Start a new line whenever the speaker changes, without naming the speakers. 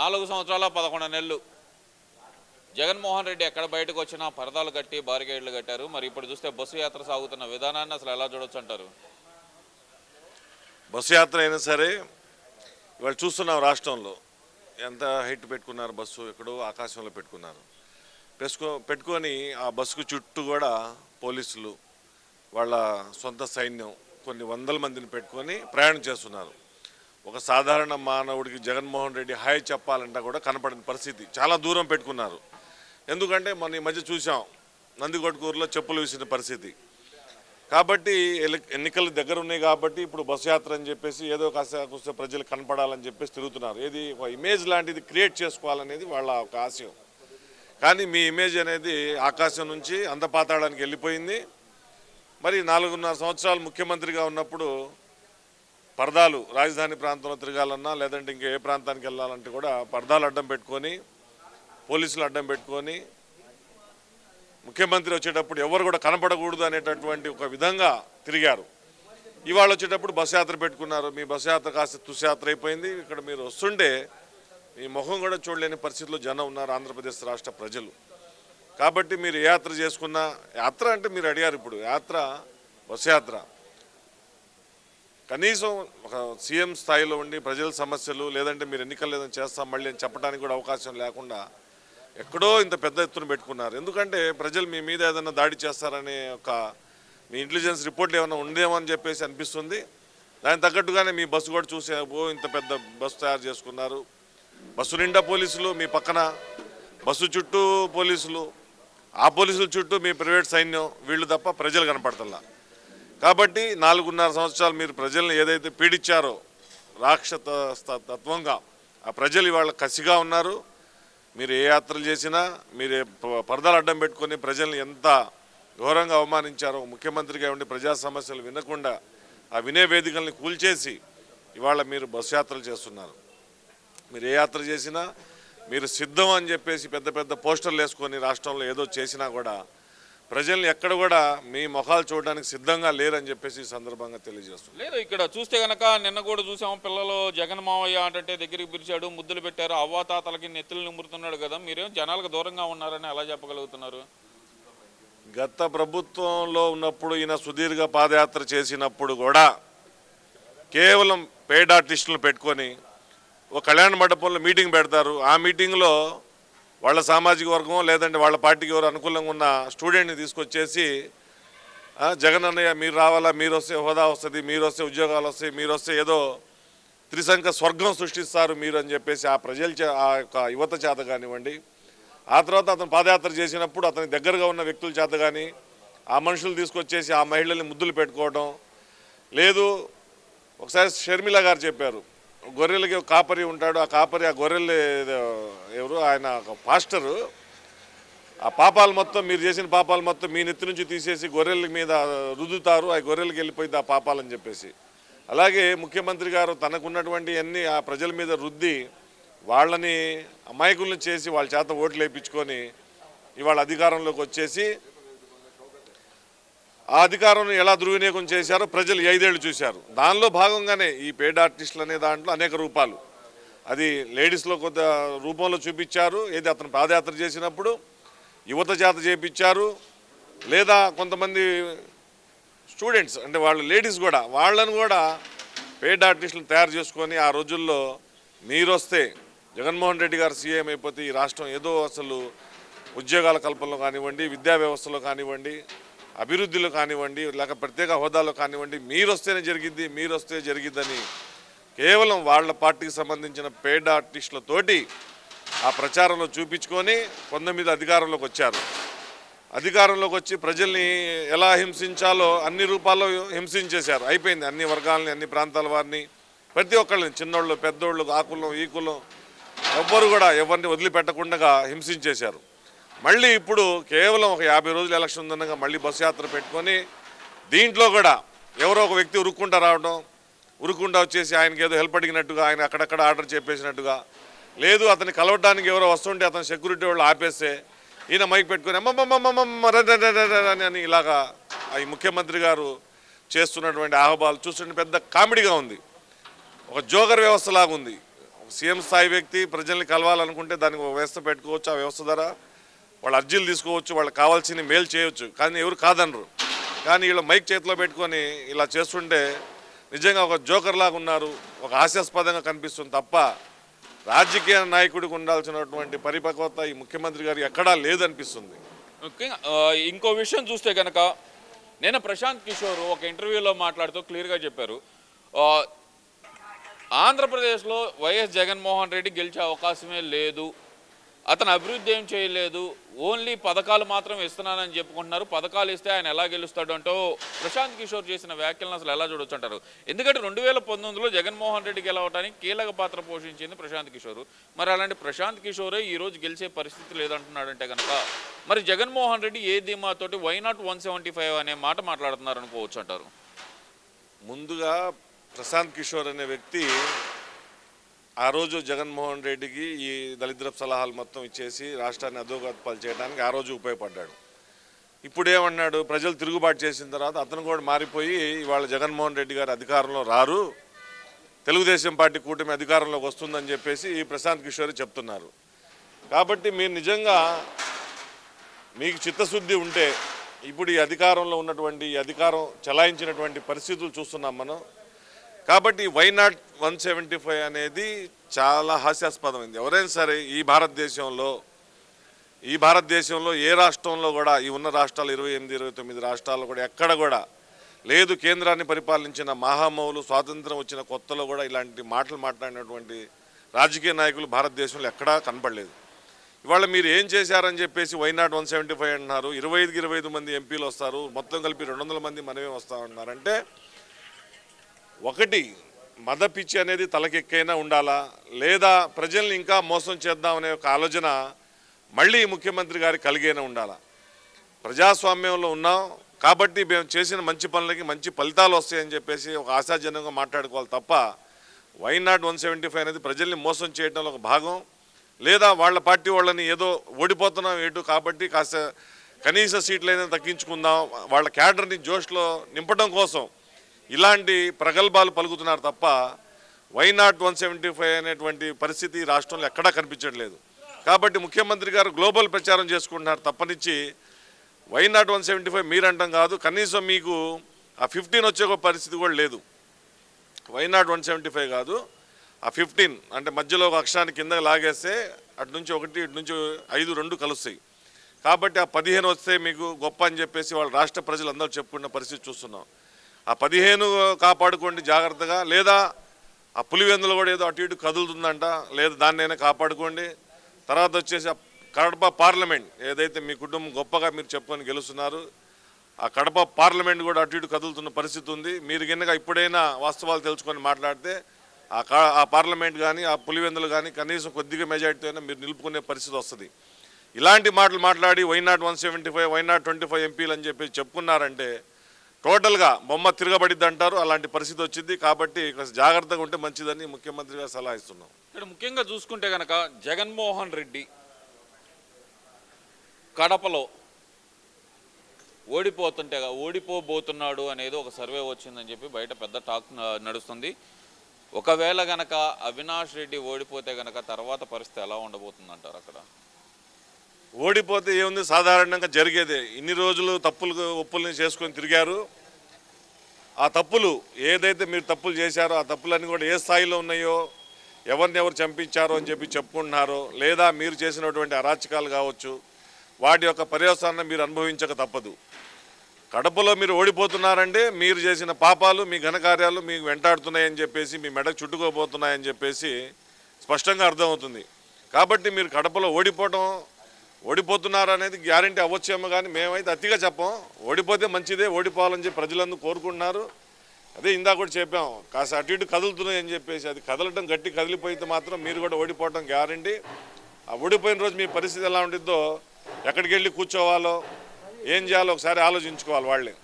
నాలుగు సంవత్సరాల పదకొండు నెలలు. జగన్మోహన్ రెడ్డి ఎక్కడ బయటకు వచ్చినా పరదాలు కట్టి బారికేడ్లు కట్టారు. మరి ఇప్పుడు చూస్తే బస్సు యాత్ర సాగుతున్న విధానాన్ని అసలు ఎలా చూడొచ్చు అంటారు?
బస్సు యాత్ర అయినా సరే ఇవాళ చూస్తున్నాం రాష్ట్రంలో. ఎంత హైట్ పెట్టుకున్నారు బస్సు ఎక్కడో ఆకాశంలో పెట్టుకున్నారు. పెట్టుకో పెట్టుకొని ఆ బస్సుకు చుట్టూ కూడా పోలీసులు వాళ్ళ సొంత సైన్యం కొన్ని వందల మందిని పెట్టుకొని ప్రయాణం చేస్తున్నారు. ఒక సాధారణ మానవుడికి జగన్మోహన్ రెడ్డి హాయ్ చెప్పాలంటే కూడా కనపడని పరిస్థితి. చాలా దూరం పెట్టుకున్నారు. ఎందుకంటే మన ఈ మధ్య చూసాం నందికొట్కూరులో చెప్పులు విసిన పరిస్థితి. కాబట్టి ఎన్నికలు దగ్గర ఉన్నాయి కాబట్టి ఇప్పుడు బస్సు యాత్ర అని చెప్పేసి ఏదో కాస్త కూస్తే ప్రజలు కనపడాలని చెప్పేసి తిరుగుతున్నారు. ఏది ఒక ఇమేజ్ లాంటిది క్రియేట్ చేసుకోవాలనేది వాళ్ళ ఒక ఆశయం. కానీ మీ ఇమేజ్ అనేది ఆకాశం నుంచి అందపాతాళానికి వెళ్ళిపోయింది. మరి నాలుగున్నర సంవత్సరాలు ముఖ్యమంత్రిగా ఉన్నప్పుడు పర్దాలు రాజధాని ప్రాంతంలో తిరగాలన్నా లేదంటే ఇంకా ఏ ప్రాంతానికి వెళ్ళాలంటే కూడా పర్దాలు అడ్డం పెట్టుకొని పోలీసులు అడ్డం పెట్టుకొని ముఖ్యమంత్రి వచ్చేటప్పుడు ఎవరు కూడా కనపడకూడదు అనేటటువంటి ఒక విధంగా తిరిగారు. ఇవాళ వచ్చేటప్పుడు బస్ యాత్ర పెట్టుకున్నారు. మీ బస్ యాత్ర కాస్త తుషయాత్ర అయిపోయింది. ఇక్కడ మీరు వస్తుంటే మీ ముఖం కూడా చూడలేని పరిస్థితిలో జనం ఉన్నారు ఆంధ్రప్రదేశ్ రాష్ట్ర ప్రజలు. కాబట్టి మీరు ఏ యాత్ర చేసుకున్న యాత్ర అంటే మీరు అడిగారు ఇప్పుడు యాత్ర బస్ యాత్ర. కనీసం ఒక సీఎం స్థాయిలో ఉండి ప్రజల సమస్యలు లేదంటే మీరు ఎన్నికలు లేదని చేస్తాం మళ్ళీ అని చెప్పడానికి కూడా అవకాశం లేకుండా ఎక్కడో ఇంత పెద్ద ఎత్తున పెట్టుకున్నారు. ఎందుకంటే ప్రజలు మీ మీద ఏదైనా దాడి చేస్తారనే ఒక మీ ఇంటెలిజెన్స్ రిపోర్ట్లు ఏమైనా ఉందేమో అని చెప్పేసి అనిపిస్తుంది. దానికి తగ్గట్టుగానే మీ బస్సు కూడా చూసే ఇంత పెద్ద బస్సు తయారు చేసుకున్నారు. బస్సు నిండా పోలీసులు మీ పక్కన బస్సు చుట్టూ పోలీసులు ఆ పోలీసుల చుట్టూ మీ ప్రైవేట్ సైన్యం వీళ్ళు తప్ప ప్రజలు కనపడతల్లా కాబట్టి నాలుగున్నర సంవత్సరాలు మీరు ప్రజల్ని ఏదైతే పీడించారో రాక్షత తత్వంగా ఆ ప్రజలు ఇవాళ కసిగా ఉన్నారు. మీరు ఏ యాత్రలు చేసినా మీరు ప- పరదాలు అడ్డం పెట్టుకొని ప్రజల్ని ఎంత ఘోరంగా అవమానించారో ముఖ్యమంత్రిగా ఉండి ప్రజా సమస్యలు వినకుండా ఆ వినే వేదికల్ని కూల్చేసి ఇవాళ మీరు బస్సు యాత్రలు చేస్తున్నారు. మీరు ఏ యాత్ర చేసినా మీరు సిద్ధం అని చెప్పేసి పెద్ద పెద్ద పోస్టర్లు వేసుకొని రాష్ట్రంలో ఏదో చేసినా కూడా ప్రజల్ని ఎక్కడ కూడా మీ ముఖాలు చూడడానికి సిద్ధంగా లేరని చెప్పేసి ఈ సందర్భంగా తెలియజేస్తున్నాను
లేదు ఇక్కడ చూస్తే గనక నిన్న కూడా చూసాము పిల్లలు జగన్ మావయ్య అంటే దగ్గరికి పిలిచాడు ముద్దులు పెట్టారు అవ్వాతాతలకి నెత్తులు నిమురుతున్నాడు కదా మీరేం జనాలకు దూరంగా ఉన్నారని ఎలా చెప్పగలుగుతున్నారు?
గత ప్రభుత్వంలో ఉన్నప్పుడు ఈయన సుదీర్ఘ పాదయాత్ర చేసినప్పుడు కూడా కేవలం పెయిడ్ ఆర్టిస్టులు పెట్టుకొని ఒక కళ్యాణ మండపంలో మీటింగ్ పెడతారు. ఆ మీటింగ్లో వాళ్ళ సామాజిక వర్గం లేదంటే వాళ్ళ పార్టీకి ఎవరు అనుకూలంగా ఉన్న స్టూడెంట్ని తీసుకొచ్చేసి జగన్ అన్నయ్య మీరు రావాలా మీరు వస్తే హోదా వస్తుంది మీరు వస్తే ఉద్యోగాలు వస్తాయి మీరు వస్తే ఏదో త్రిసంఖ స్వర్గం సృష్టిస్తారు మీరు అని చెప్పేసి ఆ ప్రజల చే ఆ యొక్క యువత చేత కానివ్వండి. ఆ తర్వాత అతను పాదయాత్ర చేసినప్పుడు అతని దగ్గరగా ఉన్న వ్యక్తుల చేత కానీ ఆ మనుషులు తీసుకొచ్చేసి ఆ మహిళల్ని ముద్దులు పెట్టుకోవడం లేదు ఒకసారి షర్మిల గారు చెప్పారు గొర్రెలకి కాపరి ఉంటాడు. ఆ కాపరి ఆ గొర్రెలు ఎవరు ఆయన ఒక పాస్టరు. ఆ పాపాలు మొత్తం మీరు చేసిన పాపాలు మొత్తం మీ నెత్తి నుంచి తీసేసి గొర్రెల మీద రుద్దుతారు. ఆ గొర్రెలకి వెళ్ళిపోయింది ఆ పాపాలని చెప్పేసి. అలాగే ముఖ్యమంత్రి గారు తనకున్నటువంటి అన్ని ఆ ప్రజల మీద రుద్ది వాళ్ళని అమాయకులను చేసి వాళ్ళ చేత ఓట్లు వేయించుకొని ఇవాళ అధికారంలోకి వచ్చేసి ఆ అధికారం ఎలా దుర్వినియోగం చేశారో ప్రజలు ఐదేళ్ళు చూశారు. దానిలో భాగంగానే ఈ పేడ్ ఆర్టిస్టులు అనే దాంట్లో అనేక రూపాలు. అది లేడీస్లో కొంత రూపంలో చూపించారు ఏది అతను పాదయాత్ర చేసినప్పుడు యువత జాత చేపించారు లేదా కొంతమంది స్టూడెంట్స్ అంటే వాళ్ళు లేడీస్ కూడా వాళ్ళను కూడా పేడ్ ఆర్టిస్టులను తయారు చేసుకొని ఆ రోజుల్లో మీరు వస్తే జగన్మోహన్ రెడ్డి గారు సీఎం అయిపోతే ఈ రాష్ట్రం ఏదో అసలు ఉద్యోగాల కల్పనలో కానివ్వండి విద్యా వ్యవస్థలో కానివ్వండి అభివృద్ధిలో కానివ్వండి లేక ప్రత్యేక హోదాలో కానివ్వండి మీరు వస్తేనే జరిగింది మీరు వస్తే జరిగిద్దని కేవలం వాళ్ళ పార్టీకి సంబంధించిన పేడ్ ఆర్టిస్టులతోటి ఆ ప్రచారంలో చూపించుకొని పంతొమ్మిది అధికారంలోకి వచ్చారు. అధికారంలోకి వచ్చి ప్రజల్ని ఎలా హింసించాలో అన్ని రూపాల్లో హింసించేశారు. అయిపోయింది అన్ని వర్గాలని అన్ని ప్రాంతాల వారిని. ప్రతి ఒక్కళ్ళని చిన్నోళ్ళు పెద్దోళ్ళు ఆకులం ఈకులం ఎవ్వరు కూడా ఎవరిని వదిలిపెట్టకుండా హింసించేశారు. మళ్ళీ ఇప్పుడు కేవలం ఒక యాభై రోజులు ఎలక్షన్ ఉందనగా మళ్ళీ బస్సు యాత్ర పెట్టుకొని దీంట్లో కూడా ఎవరో ఒక వ్యక్తి ఉరుక్కుంటా రావడం ఉరుక్కుంటా వచ్చేసి ఆయనకి ఏదో హెల్ప్ అడిగినట్టుగా ఆయన అక్కడక్కడ ఆర్డర్ చెప్పేసినట్టుగా. లేదు అతన్ని కలవడానికి ఎవరో వస్తుంటే అతను సెక్యూరిటీ వాళ్ళు ఆపేస్తే ఈయన మైక్ పెట్టుకొని అమ్మమ్మమ్మమ్మమ్మ అని ఇలాగా ఈ ముఖ్యమంత్రి గారు చేస్తున్నటువంటి ఆహ్వాలు చూస్తుంటే పెద్ద కామెడీగా ఉంది. ఒక జోగర్ వ్యవస్థలాగా ఉంది సీఎం స్థాయి వ్యక్తి ప్రజల్ని కలవాలనుకుంటే దానికి ఒక వ్యవస్థ పెట్టుకోవచ్చు ఆ వ్యవస్థ ద్వారా వాళ్ళ అర్జీలు తీసుకోవచ్చు వాళ్ళకి కావాల్సిన మేలు చేయొచ్చు కానీ ఎవరు కాదనరు. కానీ వీళ్ళు మైక్ చేతిలో పెట్టుకొని ఇలా చేస్తుంటే నిజంగా ఒక జోకర్ లాగా ఉన్నారు. ఒక హాస్యాస్పదంగా కనిపిస్తుంది తప్ప రాజకీయ నాయకుడికి ఉండాల్సినటువంటి పరిపక్వత ఈ ముఖ్యమంత్రి గారికి ఎక్కడా లేదనిపిస్తుంది.
ఇంకో విషయం చూస్తే కనుక నేను ప్రశాంత్ కిషోర్ ఒక ఇంటర్వ్యూలో మాట్లాడుతూ క్లియర్గా చెప్పారు. ఆంధ్రప్రదేశ్లో వైఎస్ జగన్మోహన్ రెడ్డి గెలిచే అవకాశమే లేదు. అతను అభివృద్ధి ఏం చేయలేదు. ఓన్లీ పథకాలు మాత్రం ఇస్తున్నానని చెప్పుకుంటున్నారు. పథకాలు ఇస్తే ఆయన ఎలా గెలుస్తాడు అంటూ ప్రశాంత్ కిషోర్ చేసిన వ్యాఖ్యలను అసలు ఎలా చూడొచ్చు అంటారు? ఎందుకంటే రెండు వేల పంతొమ్మిదిలో జగన్మోహన్ రెడ్డి గెలవడానికి కీలక పాత్ర పోషించింది ప్రశాంత్ కిషోర్. మరి అలాంటి ప్రశాంత్ కిషోరే ఈరోజు గెలిచే పరిస్థితి లేదంటున్నాడంటే కనుక మరి జగన్మోహన్ రెడ్డి ఏ ధీమాతోటి why not one seventy five అనే మాట మాట్లాడుతున్నారు అనుకోవచ్చు అంటారు?
ముందుగా ప్రశాంత్ కిషోర్ అనే వ్యక్తి ఆ రోజు జగన్మోహన్ రెడ్డికి ఈ దళిద్రపు సలహాలు మొత్తం ఇచ్చేసి రాష్ట్రాన్ని అధోగతపాలు చేయడానికి ఆ రోజు ఉపయోగపడ్డాడు. ఇప్పుడు ఏమన్నాడు ప్రజలు తిరుగుబాటు చేసిన తర్వాత అతను కూడా మారిపోయి ఇవాళ జగన్మోహన్ రెడ్డి గారు అధికారంలో రారు. తెలుగుదేశం పార్టీ కూటమి అధికారంలోకి వస్తుందని చెప్పేసి ఈ ప్రశాంత్ కిషోర్ చెప్తున్నారు. కాబట్టి మీరు నిజంగా మీకు చిత్తశుద్ధి ఉంటే ఇప్పుడు ఈ అధికారంలో ఉన్నటువంటి ఈ అధికారం చలాయించినటువంటి పరిస్థితులు చూస్తున్నాం మనం. కాబట్టి why not one seventy five అనేది చాలా హాస్యాస్పదమైంది. ఎవరైనా సరే ఈ భారతదేశంలో ఈ భారతదేశంలో ఏ రాష్ట్రంలో కూడా ఈ ఉన్న రాష్ట్రాలు ఇరవై ఎనిమిది ఇరవై తొమ్మిది రాష్ట్రాల్లో కూడా ఎక్కడ కూడా లేదు కేంద్రాన్ని పరిపాలించిన మహామౌలు స్వాతంత్రం వచ్చిన కొత్తలో కూడా ఇలాంటి మాటలు మాట్లాడినటువంటి రాజకీయ నాయకులు భారతదేశంలో ఎక్కడా కనపడలేదు. ఇవాళ మీరు ఏం చేశారని చెప్పేసి why not one seventy five అంటున్నారు. ఇరవై ఐదుకి ఇరవై ఐదు మంది ఎంపీలు వస్తారు. మొత్తం కలిపి రెండు వందల మంది మనమే వస్తామన్నారంటే ఒకటి మద పిచ్చి అనేది తలకెక్కైనా ఉండాలా? లేదా ప్రజల్ని ఇంకా మోసం చేద్దామనే ఒక ఆలోచన మళ్ళీ ముఖ్యమంత్రి గారి కలిగైనా ఉండాలా? ప్రజాస్వామ్యంలో ఉన్నాం కాబట్టి మేము చేసిన మంచి పనులకి మంచి ఫలితాలు వస్తాయని చెప్పేసి ఒక ఆశాజనంగా మాట్లాడుకోవాలి తప్ప why not one seventy five అనేది ప్రజల్ని మోసం చేయడంలో ఒక భాగం? లేదా వాళ్ళ పార్టీ వాళ్ళని ఏదో ఓడిపోతున్నాం ఏటు కాబట్టి కాస్త కనీస సీట్లైనా తగ్గించుకుందాం వాళ్ళ క్యాడర్ని జోష్లో నింపడం కోసం ఇలాంటి ప్రగల్భాలు పలుకుతున్నారు తప్ప why not one seventy five అనేటువంటి పరిస్థితి ఈ రాష్ట్రంలో ఎక్కడా కనిపించట్లేదు. కాబట్టి ముఖ్యమంత్రి గారు గ్లోబల్ ప్రచారం చేసుకుంటున్నారు తప్పనిచ్చి why not one seventy five మీరంటాం కాదు. కనీసం మీకు ఆ ఫిఫ్టీన్ వచ్చే ఒక పరిస్థితి కూడా లేదు. Why not one seventy five కాదు. ఆ ఫిఫ్టీన్ అంటే మధ్యలో ఒక అక్షరాన్ని కింద లాగేస్తే అటు నుంచి ఒకటి ఇటు నుంచి ఐదు రెండు కలుస్తాయి. కాబట్టి ఆ పదిహేను వస్తే మీకు గొప్ప అని చెప్పేసి వాళ్ళ రాష్ట్ర ప్రజలందరూ చెప్పుకున్న పరిస్థితి చూస్తున్నాం. ఆ పదిహేను కాపాడుకోండి జాగ్రత్తగా. లేదా ఆ పులివెందులు కూడా ఏదో అటు ఇటు కదులుతుందంట. లేదా దాన్నైనా కాపాడుకోండి. తర్వాత వచ్చేసి ఆ కడప పార్లమెంట్ ఏదైతే మీ కుటుంబం గొప్పగా మీరు చెప్పుకొని గెలుస్తున్నారు ఆ కడప పార్లమెంట్ కూడా అటు ఇటు కదులుతున్న పరిస్థితి ఉంది. మీరు కనుక ఇప్పుడైనా వాస్తవాలు తెలుసుకొని మాట్లాడితే ఆ కా ఆ పార్లమెంట్ కానీ ఆ పులివెందులు కానీ కనీసం కొద్దిగా మెజార్టీతో అయినా మీరు నిలుపుకునే పరిస్థితి వస్తుంది. ఇలాంటి మాటలు మాట్లాడి why not one seventy five why not twenty five ఎంపీలు అని చెప్పి చెప్పుకున్నారంటే టోటల్గా బొమ్మ తిరగబడిద్ది అంటారు అలాంటి పరిస్థితి వచ్చింది. కాబట్టి జాగ్రత్తగా ఉంటే మంచిదని ముఖ్యమంత్రి గారు సలహా ఇస్తున్నాం
ఇక్కడ ముఖ్యంగా చూసుకుంటే కనుక జగన్మోహన్ రెడ్డి కడపలో ఓడిపోతుంటే ఓడిపోబోతున్నాడు అనేది ఒక సర్వే వచ్చిందని చెప్పి బయట పెద్ద టాక్ నడుస్తుంది. ఒకవేళ గనక అవినాష్ రెడ్డి ఓడిపోతే గనక తర్వాత పరిస్థితి ఎలా ఉండబోతుంది అంటారు అక్కడ?
ఓడిపోతే ఏముంది? సాధారణంగా జరిగేదే. ఇన్ని రోజులు తప్పులు ఒప్పుల్ని చేసుకొని తిరిగారు. ఆ తప్పులు ఏదైతే మీరు తప్పులు చేశారో ఆ తప్పులన్నీ కూడా ఏ స్థాయిలో ఉన్నాయో ఎవరిని ఎవరు చంపించారో అని చెప్పి చెప్పుకుంటున్నారో లేదా మీరు చేసినటువంటి అరాచకాలు కావచ్చు వాటి యొక్క పర్యవసానం మీరు అనుభవించక తప్పదు. కడపలో మీరు ఓడిపోతున్నారంటే మీరు చేసిన పాపాలు మీ ఘనకార్యాలు మీకు వెంటాడుతున్నాయని చెప్పేసి మీ మెడకు చుట్టుకోబోతున్నాయని చెప్పేసి స్పష్టంగా అర్థమవుతుంది. కాబట్టి మీరు కడపలో ఓడిపోవడం ఓడిపోతున్నారు అనేది గ్యారంటీ అవ్వచ్చేమో కానీ మేమైతే అతిగా చెప్పం. ఓడిపోతే మంచిదే ఓడిపోవాలని చెప్పి ప్రజలందరూ కోరుకుంటున్నారు. అదే ఇందాక కూడా చెప్పాం కాస్త అటు ఇటు కదులుతున్నాయి అని చెప్పేసి అది కదలటం గట్టి కదిలిపోయితే మాత్రం మీరు కూడా ఓడిపోవటం గ్యారంటీ. ఆ ఓడిపోయిన రోజు మీ పరిస్థితి ఎలా ఉంటుందో ఎక్కడికి వెళ్ళి కూర్చోవాలో ఏం చేయాలో ఒకసారి ఆలోచించుకోవాలి వాళ్ళే.